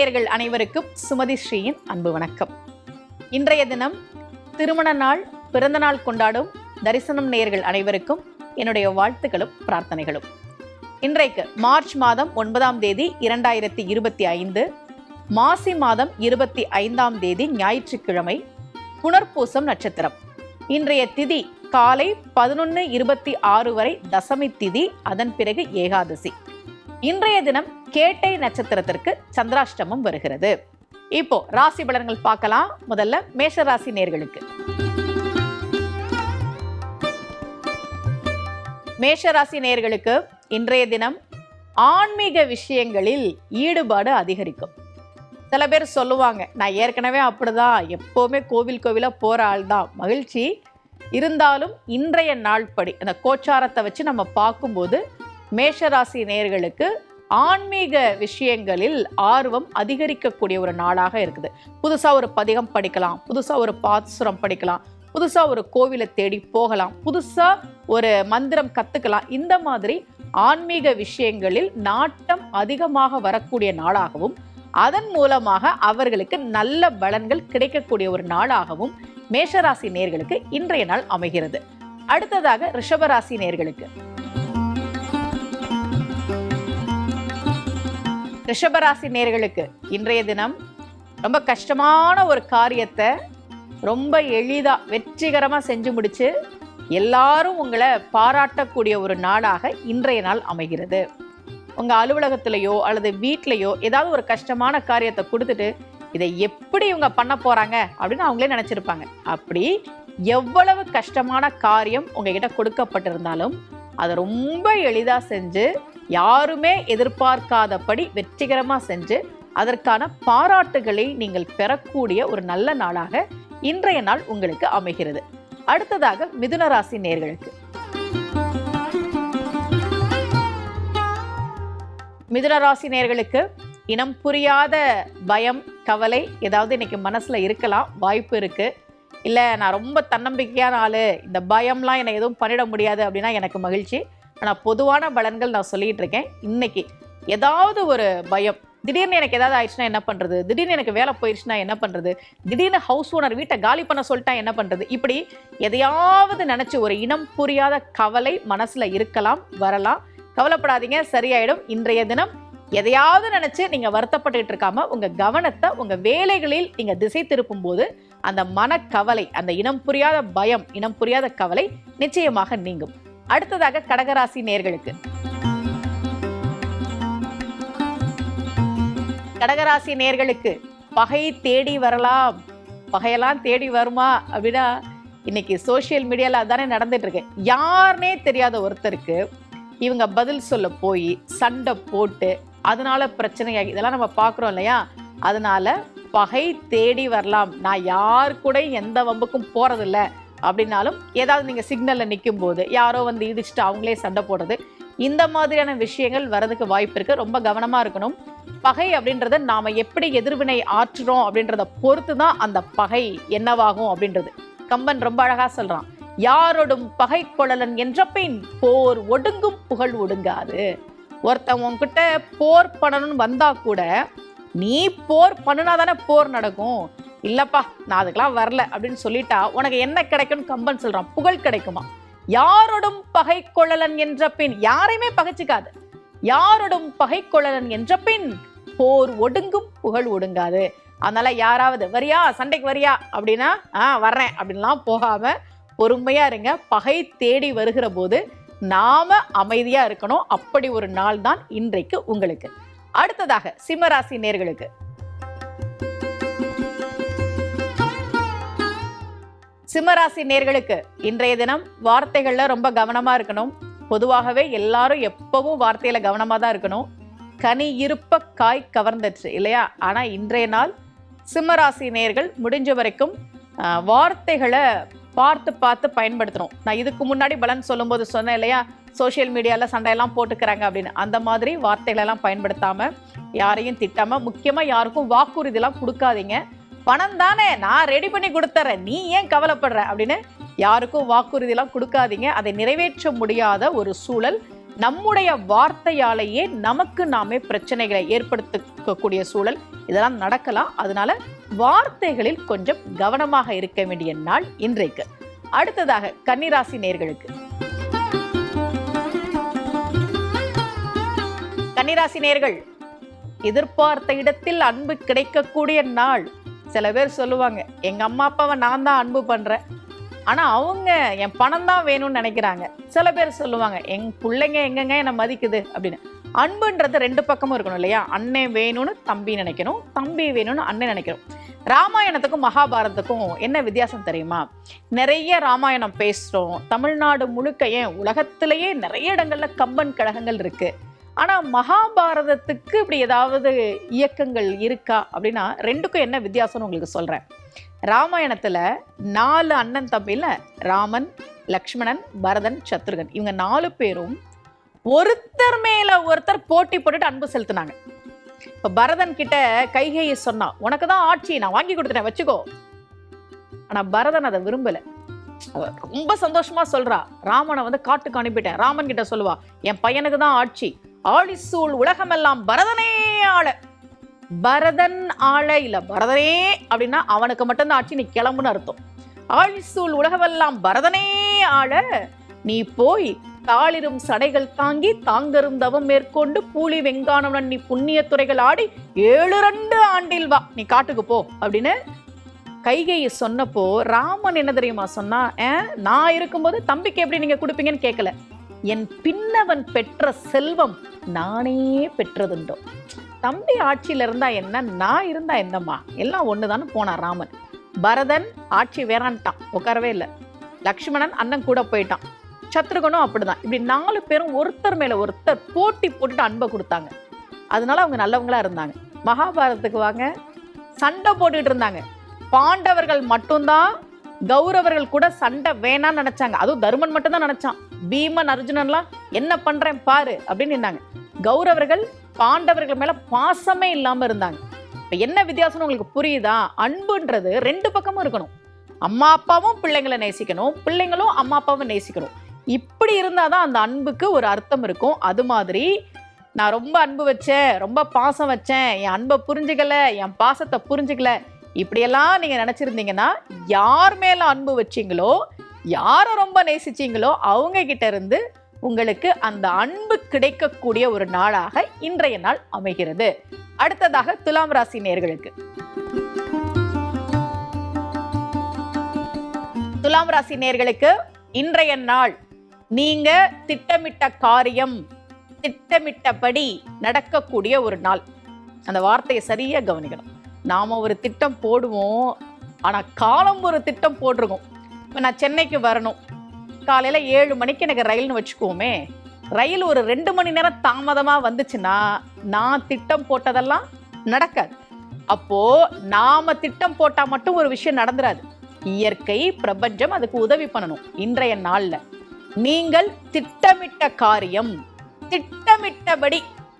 நேயர்கள் அனைவருக்கும் சுமதி ஸ்ரீயின் அன்பு வணக்கம். இன்றைய தினம் திருமண நாள் பிறந்த நாள் கொண்டாடும் தரிசனம் நேயர்கள் அனைவருக்கும் என்னுடைய வாழ்த்துக்களும் பிரார்த்தனைகளும். இன்றைக்கு மார்ச் மாதம் ஒன்பதாம் தேதி இரண்டாயிரத்தி இருபத்தி ஐந்து மாசி மாதம் இருபத்தி ஐந்தாம் தேதி ஞாயிற்றுக்கிழமை புனர்பூசம் நட்சத்திரம். இன்றைய திதி காலை பதினொன்று இருபத்தி ஆறு வரை தசமி திதி அதன் பிறகு ஏகாதசி. இன்றைய தினம் கேட்டை நட்சத்திரத்திற்கு சந்திராஷ்டமம் வருகிறது. இப்போ ராசி பலன்கள் பார்க்கலாம். முதல்ல மேஷ ராசி நேர்களுக்கு. மேஷ ராசி நேர்களுக்கு இன்றைய தினம் ஆன்மீக விஷயங்களில் ஈடுபாடு அதிகரிக்கும். சில பேர் சொல்லுவாங்க நான் ஏற்கனவே அப்படிதான். எப்போவுமே கோவில் கோவிலாக போகிற ஆள் தான் மகிழ்ச்சி. இருந்தாலும் இன்றைய நாள் படி அந்த கோச்சாரத்தை வச்சு நம்ம பார்க்கும்போது மேஷராசி நேர்களுக்கு ஆன்மீக விஷயங்களில் ஆர்வம் அதிகரிக்கக்கூடிய ஒரு நாளாக இருக்குது. புதுசாக ஒரு பதிகம் படிக்கலாம் புதுசாக ஒரு பாசுரம் படிக்கலாம் புதுசாக ஒரு கோவிலை தேடி போகலாம் புதுசாக ஒரு மந்திரம் கற்றுக்கலாம் இந்த மாதிரி ஆன்மீக விஷயங்களில் நாட்டம் அதிகமாக வரக்கூடிய நாளாகவும் அதன் மூலமாக அவர்களுக்கு நல்ல பலன்கள் கிடைக்கக்கூடிய ஒரு நாளாகவும் மேஷராசி நேர்களுக்கு இன்றைய நாள் அமைகிறது. அடுத்ததாக ரிஷபராசி நேர்களுக்கு ரிஷபராசி நேர்களுக்கு இன்றைய தினம் ரொம்ப கஷ்டமான ஒரு காரியத்தை ரொம்ப எளிதா வெற்றிகரமா செஞ்சு முடிச்சு எல்லாரும் உங்களை பாராட்டக்கூடிய ஒரு நாளாக இன்றைய நாள் அமைகிறது. உங்க அலுவலகத்திலையோ அல்லது வீட்டிலையோ ஏதாவது ஒரு கஷ்டமான காரியத்தை கொடுத்துட்டு இதை எப்படி இவங்க பண்ண போறாங்க அப்படின்னு அவங்களே நினைச்சிருப்பாங்க. அப்படி எவ்வளவு கஷ்டமான காரியம் உங்ககிட்ட கொடுக்கப்பட்டிருந்தாலும் அதை ரொம்ப எளிதா செஞ்சு யாருமே எதிர்பார்க்காதபடி வெற்றிகரமாக செஞ்சு அதற்கான பாராட்டுகளை நீங்கள் பெறக்கூடிய ஒரு நல்ல நாளாக இன்றைய நாள் உங்களுக்கு அமைகிறது. அடுத்ததாக மிதுன ராசி நேர்களுக்கு. மிதுன ராசி நேர்களுக்கு இனம் புரியாத பயம் கவலை ஏதாவது இன்னைக்கு மனசில் இருக்கலாம் வாய்ப்பு இருக்குது இல்லை நான் ரொம்ப தன்னம்பிக்கையான ஆள் இந்த பயம்லாம் என்னை எதுவும் பண்ணிட முடியாது அப்படின்னா எனக்கு மகிழ்ச்சி. ஆனால் பொதுவான பலன்கள் நான் சொல்லிட்டு இருக்கேன். இன்னைக்கு ஏதாவது ஒரு பயம். திடீர்னு எனக்கு ஏதாவது ஆயிடுச்சுன்னா என்ன பண்ணுறது திடீர்னு எனக்கு வேலை போயிடுச்சுன்னா என்ன பண்ணுறது திடீர்னு ஹவுஸ் ஓனர் வீட்டை காலி பண்ண சொல்லிட்டா என்ன பண்ணுறது இப்படி எதையாவது நினச்சி ஒரு இனம் புரியாத கவலை மனசில் இருக்கலாம் வரலாம். கவலைப்படாதீங்க சரியாயிடும். இன்றைய தினம் எதையாவது நினைச்சு நீங்க வருத்தப்பட்டுட்டு இருக்காம உங்க கவனத்தை உங்க வேலைகளில் நீங்க திசை திருப்பும் போது அந்த மனக்கவலை அந்த இனம் புரியாத பயம் இனம் புரியாத கவலை நிச்சயமாக நீங்கும். அடுத்ததாக கடகராசி நேர்களுக்கு. கடகராசி நேர்களுக்கு பகை தேடி வரலாம். பகையெல்லாம் தேடி வருமா அப்படின்னா இன்னைக்கு சோஷியல் மீடியால அதானே நடந்துட்டு இருக்கு. யாருனே தெரியாத ஒருத்தருக்கு இவங்க பதில் சொல்ல போய் சண்டை போட்டு அதனால பிரச்சனையாகி இதெல்லாம் நம்ம பார்க்குறோம் இல்லையா? அதனால பகை தேடி வரலாம். நான் யார் கூட எந்த வம்புக்கும் போறதில்லை. அப்படின்னாலும் ஏதாவது நீங்கள் சிக்னலில் நிற்கும் போது யாரோ வந்து இடிச்சுட்டு அவங்களே சண்டை போடுறது இந்த மாதிரியான விஷயங்கள் வரதுக்கு வாய்ப்பு இருக்கு. ரொம்ப கவனமாக இருக்கணும். பகை அப்படின்றத நாம் எப்படி எதிர்வினை ஆற்றுறோம் அப்படின்றத பொறுத்து தான் அந்த பகை என்னவாகும் அப்படின்றது. கம்பன் ரொம்ப அழகா சொல்றான். யாரோடும் பகை கொள்ளலன் என்ற பின் போர் ஒடுங்கும் புகழ் ஒடுங்காது. ஒருத்தன் உன்கிட்ட போர் பண்ணணும்னு வந்தா கூட நீ போர் பண்ணுனா தானே போர் நடக்கும். இல்லப்பா நான் அதுக்கெல்லாம் வரல அப்படின்னு சொல்லிட்டா உனக்கு என்ன கிடைக்கும்னு கம்பன் சொல்றான் புகழ் கிடைக்குமா? யாரோடும் பகை கொள்ளலன் என்ற பின் யாரையுமே பகைச்சிக்காது. யாரோடும் பகை கொள்ளலன் என்ற பின் போர் ஒடுங்கும் புகழ் ஒடுங்காது. அதனால யாராவது வரியா சண்டைக்கு வரியா அப்படின்னா ஆ வர்றேன் அப்படின்லாம் போகாம பொறுமையா இருங்க. பகை தேடி வருகிற போது நாம அமைதியா இருக்கணும். அப்படி ஒரு நாள் தான் இன்றைக்கு உங்களுக்கு. அடுத்ததாக சிம்மராசி நேர்களுக்கு. சிம்மராசி நேர்களுக்கு இன்றைய தினம் வார்த்தைகள்ல ரொம்ப கவனமா இருக்கணும். பொதுவாகவே எல்லாரும் எப்பவும் வார்த்தையில கவனமா தான் இருக்கணும். கனி இருப்ப காய் கவர்ந்துச்சு இல்லையா? ஆனா இன்றைய நாள் சிம்மராசி நேர்கள் முடிஞ்ச வரைக்கும் வார்த்தைகளை பார்த்து பார்த்து பயன்படுத்தணும். நான் இதுக்கு முன்னாடி பலன் சொல்லும்போது சொன்னேன் இல்லையா? சோஷியல் மீடியாவில் சண்டையெல்லாம் போட்டுக்கிறாங்க அப்படின்னு. அந்த மாதிரி வார்த்தைகளெல்லாம் பயன்படுத்தாமல் யாரையும் திட்டாமல் முக்கியமாக யாருக்கும் வாக்குறுதிலாம் கொடுக்காதீங்க. பணம் தானே நான் ரெடி பண்ணி கொடுத்துறேன். நீ ஏன் கவலைப்படுற? அப்படின்னு யாருக்கும் வாக்குறுதியெல்லாம் கொடுக்காதீங்க. அதை நிறைவேற்ற முடியாத ஒரு சூழல் நம்முடைய வார்த்தையாலேயே நமக்கு நாமே பிரச்சனைகளை ஏற்படுத்திக்கக்கூடிய சூழல். இதெல்லாம் நடக்கலாம். அதனால வார்த்தைகளில் கொஞ்சம் கவனமாக இருக்க வேண்டிய நாள் இன்றைக்கு. அடுத்ததாக கன்னிராசி நேர்களுக்கு. கன்னிராசி நேர்கள் எதிர்பார்த்த இடத்தில் அன்பு கிடைக்கக்கூடிய நாள். சில பேர் சொல்லுவாங்க எங்கள் அம்மா அப்பாவை நான் தான் அன்பு பண்ணுறேன் ஆனால் அவங்க என் பணம் தான் வேணும்னு நினைக்கிறாங்க. சில பேர் சொல்லுவாங்க எங் பிள்ளைங்க எங்கெங்க என்னை மதிக்குது? அப்படின்னு. அன்புன்றது ரெண்டு பக்கமும் இருக்கணும் இல்லையா? அண்ணன் வேணும்னு தம்பி நினைக்கணும் தம்பி வேணும்னு அண்ணன் நினைக்கணும். ராமாயணத்துக்கும் மகாபாரதத்துக்கும் என்ன வித்தியாசம் தெரியுமா? நிறைய ராமாயணம் பேசுகிறோம் தமிழ்நாடு முழுக்க ஏன் உலகத்திலேயே நிறைய இடங்களில் கம்பன் கழகங்கள் இருக்குது ஆனால் மகாபாரதத்துக்கு இப்படி ஏதாவது இயக்கங்கள் இருக்கா? அப்படின்னா ரெண்டுக்கும் என்ன வித்தியாசம்னு உங்களுக்கு சொல்கிறேன் ராமாயணத்தில் நாலு அண்ணன் தம்பியில் ராமன் லக்ஷ்மணன் பரதன் சத்ருகன். இவங்க நாலு பேரும் ஒருத்தர் மேலே ஒருத்தர் போட்டி போட்டுட்டு அன்பு செலுத்தினாங்க. இப்போ பரதன் கிட்ட கைகையை சொன்னா உனக்கு தான் ஆட்சி நான் வாங்கி கொடுத்துட்டேன் வச்சுக்கோ. ஆனால் பரதன் அதை விரும்பலை. ரொம்ப சந்தோஷமா சொல்றா. ராமனை வந்து காட்டுக்கு அனுப்பிட்டேன். ராமன் கிட்ட சொல்லுவா என் பையனுக்கு தான் ஆட்சி. ஆழிசூழ் உலகமெல்லாம் பரதனே ஆள. பரதன் ஆள இல்ல பரதனே அப்படின்னா அவனுக்கு மட்டும்தான் ஆட்சி நீ கிளம்புன்னு அர்த்தம். ஆழிசூழ் உலகமெல்லாம் பரதனே ஆள நீ போய் தாளிரும் சடைகள் தாங்கி தாங்கரும் தவம் மேற்கொண்டு பூலி வெங்கானவன் நீ புண்ணிய துறைகள் ஆடி ஏழு ரெண்டு ஆண்டில் வா நீ காட்டுக்கு போ அப்படின்னு கைகையை சொன்னப்போ ராமன் என்ன தெரியுமா சொன்னா "ஆ, நான் இருக்கும்போது தம்பிக்கு எப்படி நீங்க கொடுப்பீங்கன்னு கேட்கல என் பின்னவன் பெற்ற செல்வம் நானே பெற்றதுண்டோ. தம்பி ஆட்சியில் இருந்தால் என்ன நான் இருந்தால் என்னம்மா? எல்லாம் ஒண்ணுதான்னு போனான் ராமன். பரதன் ஆட்சி வேறான்ட்டான் உட்காரவே இல்லை. லக்ஷ்மணன் அண்ணன் கூட போயிட்டான். சத்ருகனும் அப்படிதான். இப்படி நாலு பேரும் ஒருத்தர் மேலே ஒருத்தர் போட்டி போட்டுட்டு அன்பை கொடுத்தாங்க. அதனால அவங்க நல்லவங்களா இருந்தாங்க. மகாபாரதத்துக்கு வாங்க. சண்டை போட்டுக்கிட்டு இருந்தாங்க. பாண்டவர்கள் மட்டும்தான் கௌரவர்கள் கூட சண்டை வேணாம்னு நினைச்சாங்க. அதுவும் தருமன் மட்டும்தான் நினைச்சான். பீமன் அர்ஜுனன்லாம் என்ன பண்றேன் பாரு அப்படின்னு நின்னாங்க. கௌரவர்கள் பாண்டவர்கள் மேல பாசமே இல்லாம இருந்தாங்க. இப்ப என்ன வித்தியாசம்னு உங்களுக்கு புரியுதா? அன்புன்றது ரெண்டு பக்கமும் இருக்கணும். அம்மா அப்பாவும் பிள்ளைங்களை நேசிக்கணும். பிள்ளைங்களும் அம்மா அப்பாவும் நேசிக்கணும். இப்படி இருந்தாதான் அந்த அன்புக்கு ஒரு அர்த்தம் இருக்கும். அது மாதிரி நான் ரொம்ப அன்பு வச்சேன் ரொம்ப பாசம் வச்சேன் என் அன்பை புரிஞ்சுக்கல என் பாசத்தை புரிஞ்சுக்கல இப்படியெல்லாம் நீங்க நினைச்சிருந்தீங்கன்னா யார் மேல அன்பு வச்சீங்களோ யாரை ரொம்ப நேசிச்சீங்களோ அவங்க கிட்ட இருந்து உங்களுக்கு அந்த அன்பு கிடைக்கக்கூடிய ஒரு நாளாக இன்றைய நாள் அமைகிறது. அடுத்ததாக துலாம் ராசி நேர்களுக்கு. துலாம் ராசி நேர்களுக்கு இன்றைய நாள் நீங்க திட்டமிட்ட காரியம் திட்டமிட்டபடி நடக்கக்கூடிய ஒரு நாள். அந்த வார்த்தையை சரியா கவனிக்கணும். நாம் ஒரு திட்டம் போடுவோம். ஆனால் காலம் ஒரு திட்டம் போட்டிருக்கோம். இப்போ நான் சென்னைக்கு வரணும். காலையில் ஏழு மணிக்கு எனக்கு ரயில்னு வச்சுக்குவோமே ரயில் ஒரு ரெண்டு மணி நேரம் தாமதமாக வந்துச்சுன்னா நான் திட்டம் போட்டதெல்லாம் நடக்காது. அப்போது நாம் திட்டம் போட்டால் மட்டும் ஒரு விஷயம் நடந்துராது. இயற்கை பிரபஞ்சம் அதுக்கு உதவி பண்ணணும் இன்றைய நாளில். நீங்கள் திட்டமிட்ட காரியம் திட்டமிட்டபடி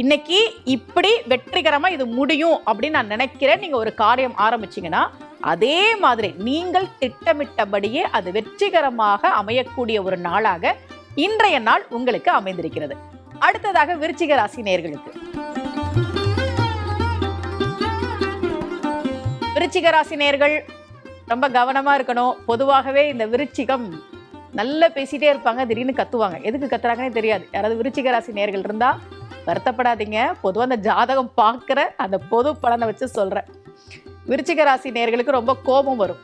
இன்னைக்கு இப்படி வெற்றிகரமா இது முடியும் அப்படின்னு நான் நினைக்கிறேன். நீங்க ஒரு காரியம் ஆரம்பிச்சீங்கன்னா அதே மாதிரி நீங்கள் திட்டமிட்டபடியே அது வெற்றிகரமாக அமையக்கூடிய ஒரு நாளாக இன்றைய நாள் உங்களுக்கு அமைந்திருக்கிறது. அடுத்ததாக விருச்சிக ராசி நேர்களுக்கு. விருச்சிக ராசி நேர்கள் ரொம்ப கவனமா இருக்கணும். பொதுவாகவே இந்த விருச்சிகம் நல்லா பேசிட்டே இருப்பாங்க திடீர்னு கத்துவாங்க. எதுக்கு கத்துறாங்கன்னே தெரியாது. யாராவது விருச்சிக ராசி நேர்கள் இருந்தால் வருத்தப்படாதீங்க. பொதுவாக அந்த ஜாதகம் பார்க்குற அந்த பொது பலனை வச்சு சொல்றேன். விருச்சிக ராசி நேர்களுக்கு ரொம்ப கோபம் வரும்.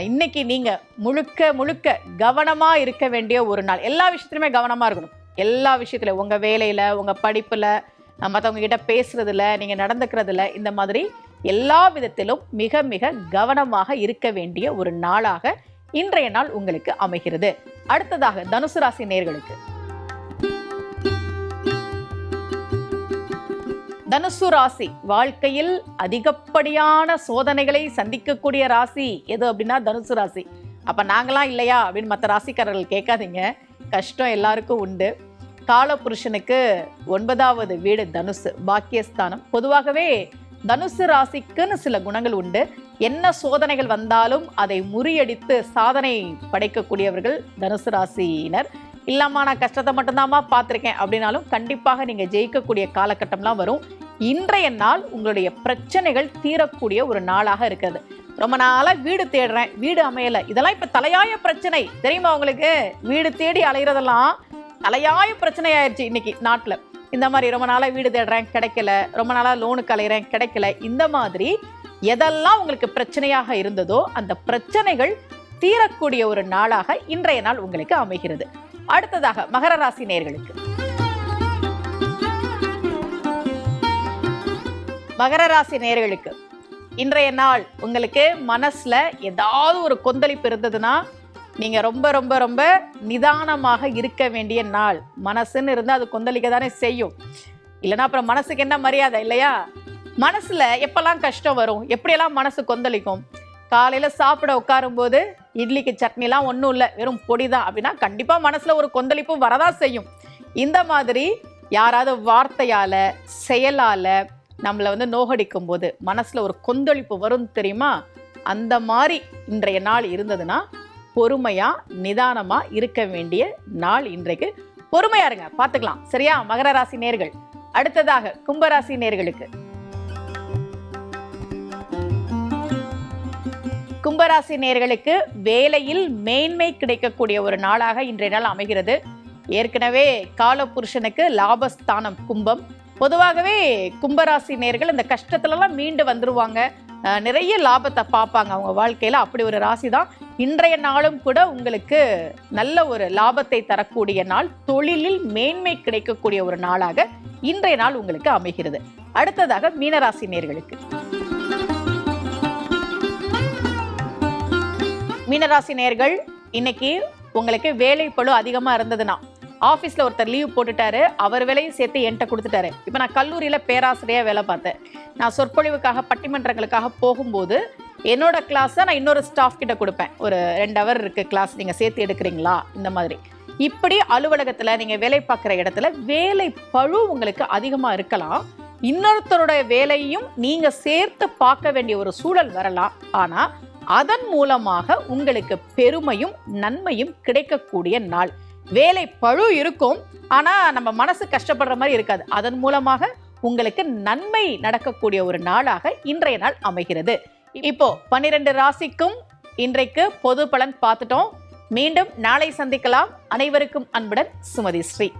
இன்னைக்கு நீங்க முழுக்க முழுக்க கவனமா இருக்க வேண்டிய ஒரு நாள். எல்லா விஷயத்துலையுமே கவனமா இருக்கணும். எல்லா விஷயத்துல உங்க வேலையில உங்க படிப்புல மற்றவங்ககிட்ட மத்தவங்க கிட்ட பேசுறதுல நீங்க நடந்துக்கிறதுல இந்த மாதிரி எல்லா விதத்திலும் மிக மிக கவனமாக இருக்க வேண்டிய ஒரு நாளாக இன்றைய நாள் உங்களுக்கு அமைகிறது. அடுத்ததாக தனுசு ராசி நேர்களுக்கு. தனுசு ராசி வாழ்க்கையில் அதிகப்படியான சோதனைகளை சந்திக்கக்கூடிய ராசி எது அப்படின்னா தனுசு ராசி. அப்போ நாங்களாம் இல்லையா அப்படின்னு மற்ற ராசிக்காரர்கள் கேட்காதீங்க. கஷ்டம் எல்லாருக்கும் உண்டு. காலபுருஷனுக்கு ஒன்பதாவது வீடு தனுசு பாக்கியஸ்தானம். பொதுவாகவே தனுசு ராசிக்குன்னு சில குணங்கள் உண்டு. என்ன சோதனைகள் வந்தாலும் அதை முறியடித்து சாதனை படைக்கக்கூடியவர்கள் தனுசு ராசியினர். இல்லாமா நான் கஷ்டத்தை மட்டும்தாம்மா பார்த்துருக்கேன். அப்படின்னாலும் கண்டிப்பாக நீங்கள் ஜெயிக்கக்கூடிய காலகட்டம்லாம் வரும். இன்றைய நாள் உங்களுடைய பிரச்சனைகள் தீரக்கூடிய ஒரு நாளாக இருக்கிறது. ரொம்ப நாளாக வீடு தேடுறேன். வீடு அமையலை. இதெல்லாம் இப்போ தலையாய பிரச்சனை. தெரியுமா உங்களுக்கு? வீடு தேடி அலைகிறதெல்லாம் தலையாய பிரச்சனை ஆயிடுச்சு இன்னைக்கு நாட்டில். இந்த மாதிரி ரொம்ப நாளாக வீடு தேடுறேன் கிடைக்கல. ரொம்ப நாளாக லோனுக்கு அலைகிறேன் கிடைக்கல. இந்த மாதிரி எதெல்லாம் உங்களுக்கு பிரச்சனையாக இருந்ததோ அந்த பிரச்சனைகள் தீரக்கூடிய ஒரு நாளாக இன்றைய நாள் உங்களுக்கு அமைகிறது. அடுத்ததாக மகர ராசி நேர்களுக்கு. மகர ராசி நேர்களுக்கு இன்றைய நாள் உங்களுக்கு மனசுல ஏதாவது ஒரு கொந்தளிப்பு இருந்ததுன்னா நீங்க ரொம்ப ரொம்ப ரொம்ப நிதானமாக இருக்க வேண்டிய நாள். மனசுன்னு இருந்தால் அது கொந்தளிக்க தானே செய்யும். இல்லைன்னா அப்புறம் மனசுக்கு என்ன மரியாதை இல்லையா? மனசுல எப்பெல்லாம் கஷ்டம் வரும் எப்படியெல்லாம் மனசு கொந்தளிக்கும்? காலையில் சாப்பிட உட்காரும்போது இட்லிக்கு சட்னிலாம் ஒன்றும் இல்லை வெறும் பொடி தான் அப்படின்னா கண்டிப்பாக மனசில் ஒரு கொந்தளிப்பு வரதான் செய்யும். இந்த மாதிரி யாராவது வார்த்தையால் செயலால் நம்மளை வந்து நோகடிக்கும் போது மனசில் ஒரு கொந்தளிப்பு வரும் தெரியுமா? அந்த மாதிரி இன்றைய நாள் இருந்ததுன்னா பொறுமையாக நிதானமாக இருக்க வேண்டிய நாள் இன்றைக்கு. பொறுமையாக இருங்க பார்த்துக்கலாம் சரியா? மகர ராசி நேர்கள். அடுத்ததாக கும்பராசி நேர்களுக்கு. கும்பராசி நேர்களுக்கு வேலையில் மேன்மை கிடைக்கக்கூடிய ஒரு நாளாக இன்றைய நாள் அமைகிறது. ஏற்கனவே காலபுருஷனுக்கு லாபஸ்தானம் கும்பம். பொதுவாகவே கும்பராசி நேர்கள் இந்த கஷ்டத்துலலாம் மீண்டு வந்துருவாங்க. நிறைய லாபத்தை பார்ப்பாங்க. அவங்க வாழ்க்கையில் அப்படி ஒரு ராசி தான். இன்றைய நாளும் கூட உங்களுக்கு நல்ல ஒரு லாபத்தை தரக்கூடிய நாள். தொழிலில் மேன்மை கிடைக்கக்கூடிய ஒரு நாளாக இன்றைய நாள் உங்களுக்கு அமைகிறது. அடுத்ததாக மீனராசி நேர்களுக்கு. மீனராசி நேர்கள் இன்னைக்கு உங்களுக்கு வேலை பளு அதிகமா இருந்ததுன்னா ஆஃபீஸில் ஒருத்தர் லீவ் போட்டுட்டாரு அவர் வேலையும் சேர்த்து என்கிட்ட கொடுத்துட்டாரு. இப்போ நான் கல்லூரியில் பேராசிரியராக வேலை பார்த்தேன். நான் சொற்பொழிவுக்காக பட்டிமன்றங்களுக்காக போகும்போது என்னோட கிளாஸை நான் இன்னொரு ஸ்டாஃப் கிட்ட கொடுப்பேன். ஒரு ரெண்டு ஹவர் இருக்கு கிளாஸ் நீங்கள் சேர்த்து எடுக்கிறீங்களா? இந்த மாதிரி. இப்படி அலுவலகத்தில் நீங்கள் வேலை பார்க்குற இடத்துல வேலை பழு உங்களுக்கு அதிகமாக இருக்கலாம். இன்னொருத்தரோட வேலையும் நீங்கள் சேர்த்து பார்க்க வேண்டிய ஒரு சூழல் வரலாம். ஆனால் அதன் மூலமாக உங்களுக்கு பெருமையும் நன்மையும் கிடைக்கக்கூடிய நாள். வேலை பழு இருக்கும் ஆனால் நம்ம மனசு கஷ்டப்படுற மாதிரி இருக்காது. அதன் மூலமாக உங்களுக்கு நன்மை நடக்கக்கூடிய ஒரு நாளாக இன்றைய நாள் அமைகிறது. இப்போ பன்னிரண்டு ராசிக்கும் இன்றைக்கு பொது பலன் பார்த்துட்டோம். மீண்டும் நாளை சந்திக்கலாம். அனைவருக்கும் அன்புடன் சுமதி ஸ்ரீ.